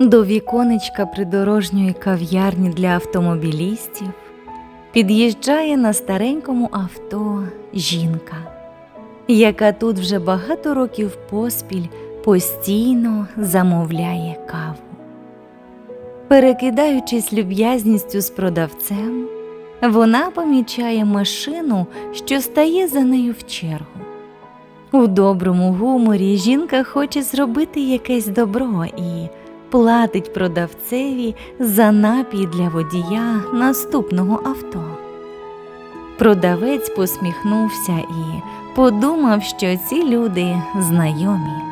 До віконечка придорожньої кав'ярні для автомобілістів під'їжджає на старенькому авто жінка, яка тут вже багато років поспіль постійно замовляє каву. Перекидаючись люб'язністю з продавцем, вона помічає машину, що стає за нею в чергу. У доброму гуморі жінка хоче зробити якесь добро і платить продавцеві за напій для водія наступного авто. Продавець посміхнувся і подумав, що ці люди знайомі.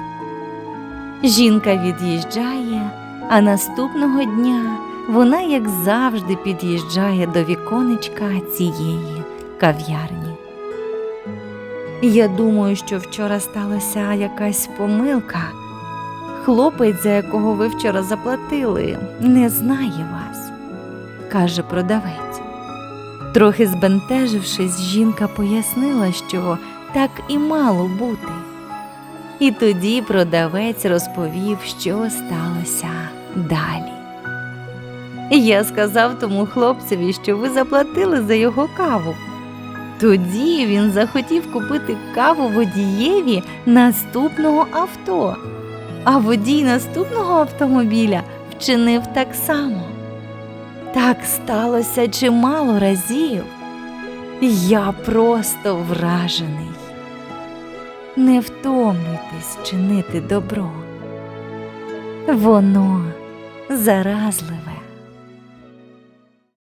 Жінка від'їжджає, а наступного дня вона, як завжди, під'їжджає до віконечка цієї кав'ярні. Я думаю, що вчора сталася якась помилка. Хлопець, за якого ви вчора заплатили, не знає вас, каже продавець. Трохи збентежившись, жінка пояснила, що так і мало бути. І тоді продавець розповів, що сталося далі. Я сказав тому хлопцеві, що ви заплатили за його каву. Тоді він захотів купити каву водієві наступного авто, а водій наступного автомобіля вчинив так само. Так сталося чимало разів. Я просто вражений. Не втомлюйтесь чинити добро. Воно заразливе.